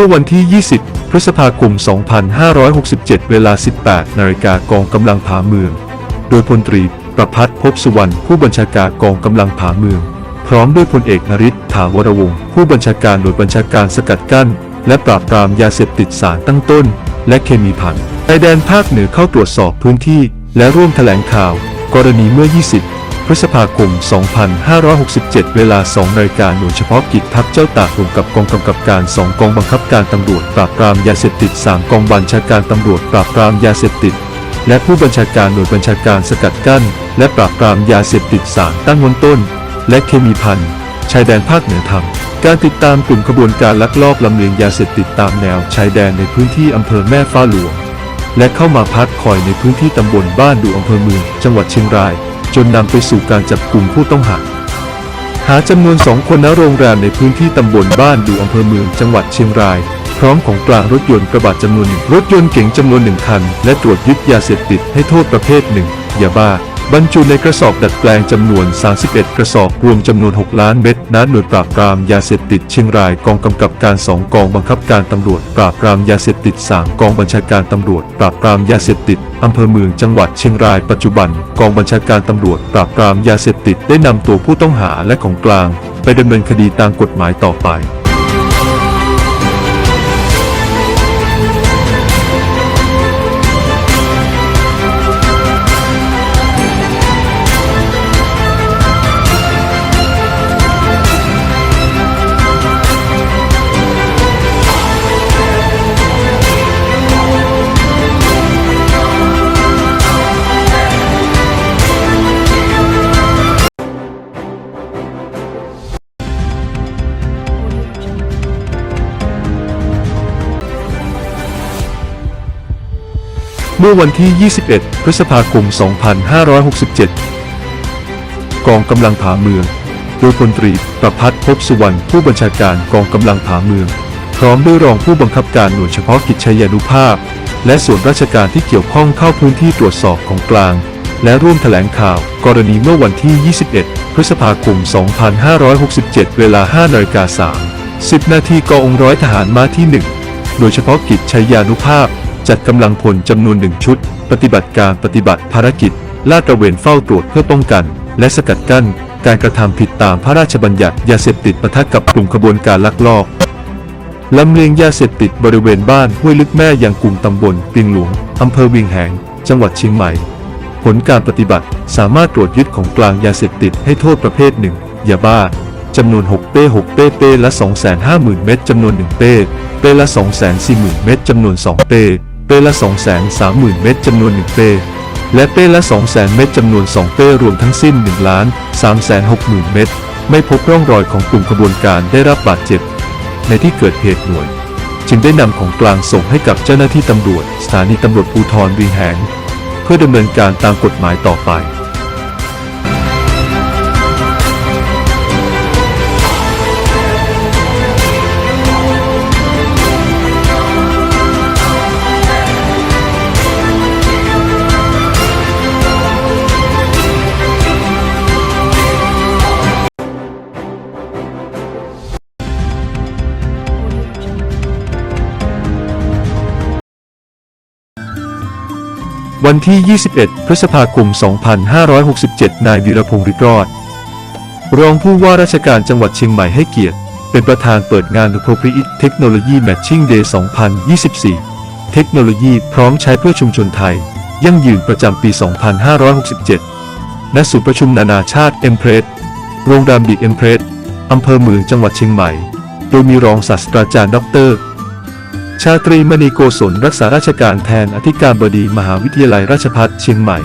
มื่อวันที่ 20 พฤษภาคม 2567 เวลา 18 นาฬิกากองกำลังผาเมือง โดยพลตรีประพัฒน์ภพสุวรรณผู้บัญชาการกองกำลังผาเมือง พร้อมด้วยพลเอกนริศถาวรวงศ์ผู้บัญชาการหน่วยบัญชาการสกัดกั้น และปราบปรามยาเสพติดสารตั้งต้น และเคมีพันชายแดนภาคเหนือเข้าตรวจสอบพื้นที่ และร่วมแถลงข่าว กรณีเมื่อ 20 พฤษภาคม 2567 เวลา 2นาฬิกาหน่วยเฉพาะกิจทัพเจ้าตากรวมกับกองกำกับการ 2 กองบังคับการตำรวจปราบปรามยาเสพติด 3 กองบัญชาการตำรวจปราบปรามยาเสพติด และผู้บัญชาการหน่วยบัญชาการสกัดกั้น และปราบปรามยาเสพติดสารตั้งต้นต้น และเคมีพันชายแดนภาคเหนือทำการติดตามกลุ่มขบวนการลักลอบลำเลียงยาเสพติดตามแนวชายแดนในพื้นที่อำเภอแม่ฟ้าหลวง และเข้ามาพักคอยในพื้นที่ตำบลบ้านดูอำเภอเมืองจังหวัดเชียงราย จนนำไปสู่การจับกลุ่มผู้ต้องหา หาจำนวนสองคนณโรงแรมในพื้นที่ตำบลบ้านดูอำเภอเมืองจังหวัดเชียงราย พร้อมของกลางรถยนต์กระบะจำนวนหนึ่งรถยนต์เก๋งจำนวนหนึ่งคัน และตรวจยึดยาเสพติดให้โทษประเภทหนึ่งยาบ้า บรรจุในกระสอบดัดแปลงจำนวน 31 กระสอบรวมจำนวน 6 ล้านเม็ดณหน่วยปราบปรามยาเสพติดเชียงรายกองกำกับการ 2 กองบังคับการตำรวจ ปราบปรามยาเสพติด 3 กองบัญชาการตำรวจ ปราบปรามยาเสพติดอำเภอเมืองจังหวัดเชียงรายปัจจุบัน กองบัญชาการตำรวจ ปราบปรามยาเสพติดได้นำตัวผู้ต้องหาและของกลาง ไปดำเนินคดีตามกฎหมายต่อไป เมื่อวันที่ 21 พฤษภาคม 2567 กองกำลังผาเมือง โดยพลตรีประพัฒน์ภพสุวรรณผู้บัญชาการกองกำลังผาเมือง พร้อมด้วยรองผู้บังคับการหน่วยเฉพาะกิจชัยานุภาพ และส่วนราชการที่เกี่ยวข้องเข้าพื้นที่ตรวจสอบของกลาง และร่วมแถลงข่าว กรณีเมื่อวันที่ 21 พฤษภาคม 2567 เวลา5นาฬิกา3 10นาทีกองร้อยทหารม้าที่ 1 โดยเฉพาะกิจชัยานุภาพ จัดกำลังพลจำนวนหนึ่งชุด ปฏิบัติการปฏิบัติภารกิจ ลาดตระเวนเฝ้าตรวจเพื่อป้องกัน และสกัดกั้น การกระทำผิดตามพระราชบัญญัติยาเสพติดปะทะกับกลุ่มขบวนการลักลอบลำเลียงยาเสพติดบริเวณบ้านห้วยลึกแม่ยังกลุ่มตำบลปิงหลวงอำเภอวิงแหง จังหวัดเชียงใหม่ ผลการปฏิบัติสามารถตรวจยึดของกลางยาเสพติดให้โทษประเภทหนึ่งยาบ้าจำนวน 6 เป้ 6 เป้ เป้ละ 250,000 เม็ดจำนวน 1 เป้ เป้ละ 240,000 เม็ดจำนวน 2 เป้ เป้ละ 230,000 เม็ดจำนวน 1 เป้และเป้ละ 200,000 เม็ดจำนวน 2 เป้รวมทั้งสิ้น 1 ล้าน 360,000 เม็ดไม่พบร่องรอยของกลุ่มขบวนการได้รับบาดเจ็บ ในที่เกิดเหตุหน่วย จึงได้นำของกลางส่งให้กับเจ้าหน้าที่ตำรวจ สถานีตำรวจภูธรวีแหง เพื่อดำเนินการตามกฎหมายต่อไป วันที่ 21 พฤษภาคม 2567 นายวีรพงศ์ฤทธิ์รอด รองผู้ว่าราชการจังหวัดเชียงใหม่ให้เกียรติ เป็นประธานเปิดงาน Appropriate Technology Matching Day 2024 เทคโนโลยีพร้อมใช้เพื่อชุมชนไทย ยั่งยืนประจำปี 2567 ณ ศูนย์ประชุมนานาชาติเอ็มเพรสโรงแรมบีเอ็มเพรสอำเภอเมืองจังหวัดเชียงใหม่ โดยมีรองศาสตราจารย์ ดร ชาตรีมณีโกศลรักษาราชการแทนอธิการบดีมหาวิทยาลัยราชภัฏเชียงใหม่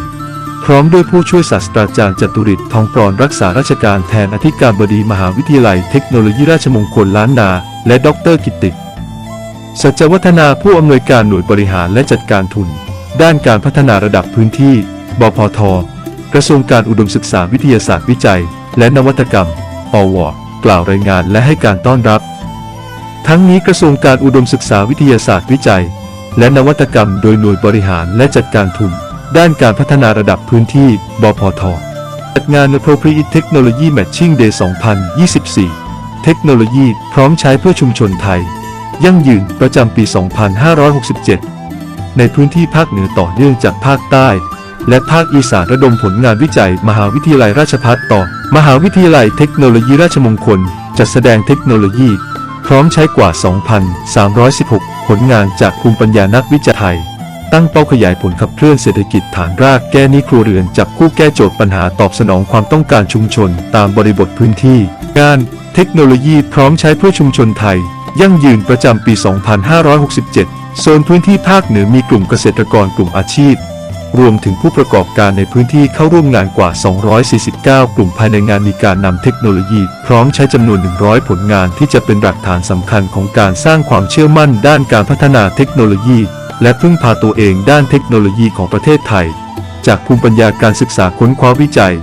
พร้อมด้วยผู้ช่วยศาสตราจารย์จตุริศทองปรอนรักษาราชการแทนอธิการบดีมหาวิทยาลัยเทคโนโลยีราชมงคลล้านนา และดรกิตติสัจวัฒนาผู้อำนวยการหน่วยบริหารและจัดการทุน ด้านการพัฒนาระดับพื้นที่ บพท กระทรวงการอุดมศึกษาวิทยาศาสตร์วิจัย และนวัตกรรมอวกล่าวรายงานและให้การต้อนรับ ทั้งนี้กระทรวงการอุดมศึกษาวิทยาศาสตร์วิจัย และนวัตกรรมโดยหน่วยบริหารและจัดการทุน ด้านการพัฒนาระดับพื้นที่ บพท จัดงาน Appropriate Technology Matching Day 2024 เทคโนโลยีพร้อมใช้เพื่อชุมชนไทย ยั่งยืนประจำปี 2567 ในพื้นที่ภาคเหนือต่อเนื่องจากภาคใต้ และภาคอีสานระดมผลงานวิจัย มหาวิทยาลัยราชภัฏต่อ มหาวิทยาลัยเทคโนโลยีราชมงคล จัดแสดงเทคโนโลยี พร้อมใช้กว่า 2,316 ผลงานจากภูมิปัญญานักวิจัยไทย ตั้งเป้าขยายผลขับเคลื่อนเศรษฐกิจฐานรากแก้หนี้ครัวเรือนจับคู่แก้โจทย์ปัญหาตอบสนองความต้องการชุมชนตามบริบทพื้นที่ งานเทคโนโลยีพร้อมใช้เพื่อชุมชนไทย ยั่งยืนประจำปี 2567 โซนพื้นที่ภาคเหนือมีกลุ่มเกษตรกรกลุ่มอาชีพ รวมถึงผู้ประกอบการในพื้นที่เข้าร่วมงานกว่า 249 กลุ่มภายในงานมีการนำเทคโนโลยี พร้อมใช้จำนวน 100 ผลงานที่จะเป็นหลักฐานสำคัญของการสร้างความเชื่อมั่นด้านการพัฒนาเทคโนโลยี และพึ่งพาตัวเองด้านเทคโนโลยีของประเทศไทย จากภูมิปัญญาการศึกษาค้นคว้าวิจัย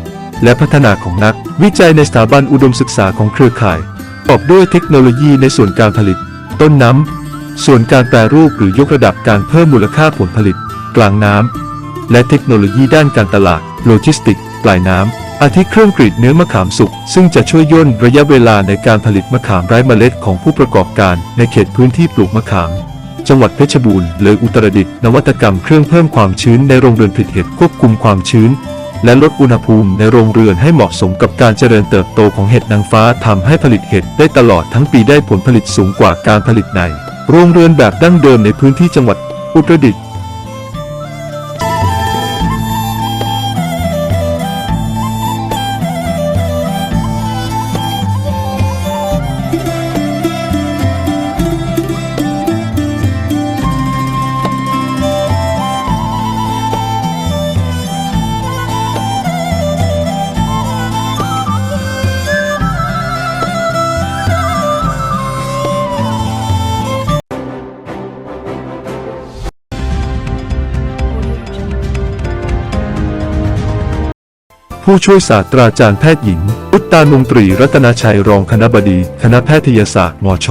และพัฒนาของนัก วิจัยในสถาบันอุดมศึกษาของเครือข่ายประกอบด้วยเทคโนโลยีในส่วนการผลิต ต้นน้ำส่วนการแปรรูปหรือยกระดับการเพิ่มมูลค่าผลผลิต กลางน้ำ และเทคโนโลยีด้านการตลาด โลจิสติกปลายน้ำ อาทิเครื่องกรีดเนื้อมะขามสุก ซึ่งจะช่วยย่นระยะเวลาในการผลิตมะขามไร้เมล็ดของผู้ประกอบการ ในเขตพื้นที่ปลูกมะขาม จังหวัดเพชรบูรณ์หรืออุตรดิตถ์นวัตกรรมเครื่องเพิ่มความชื้นในโรงเรือนผลิตเห็ดควบคุมความชื้น และลดอุณหภูมิในโรงเรือนให้เหมาะสมกับการเจริญเติบโตของเห็ดนางฟ้าทำให้ผลิตเห็ดได้ตลอดทั้งปีได้ผลผลิตสูงกว่าการผลิตใน โรงเรือนแบบดั้งเดิมในพื้นที่จังหวัดอุตรดิตถ์ ผู้ช่วยศาสตราจารย์แพทย์หญิง อุตตานงตรีรัตนชัยรองคณบดี คณะแพทยศาสตร์มช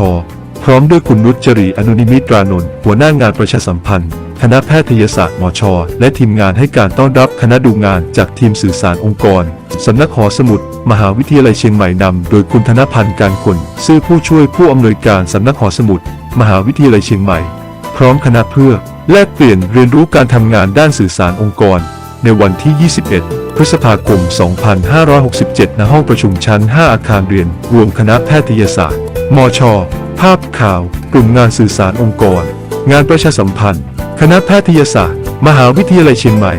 พร้อมด้วยคุณนุชจรีอนุนิมิตรานนท์หัวหน้างานประชาสัมพันธ์ คณะแพทยศาสตร์มช และทีมงานให้การต้อนรับคณะดูงานจากทีมสื่อสารองค์กรสำนักหอสมุด มหาวิทยาลัยเชียงใหม่นำโดยคุณธนพันธ์การคนซื่อผู้ช่วยผู้อำนวยการสำนักหอสมุด มหาวิทยาลัยเชียงใหม่ พร้อมคณะเพื่อแลกเปลี่ยนเรียนรู้การทำงานด้านสื่อสารองค์กร ในวันที่ 21 พฤษภาคม 2567 ณ ห้องประชุมชั้น 5 อาคารเรียน รวมคณะแพทยศาสตร์ มช ภาพข่าว กลุ่มงานสื่อสารองค์กร งานประชาสัมพันธ์ คณะแพทยศาสตร์ มหาวิทยาลัยเชียงใหม่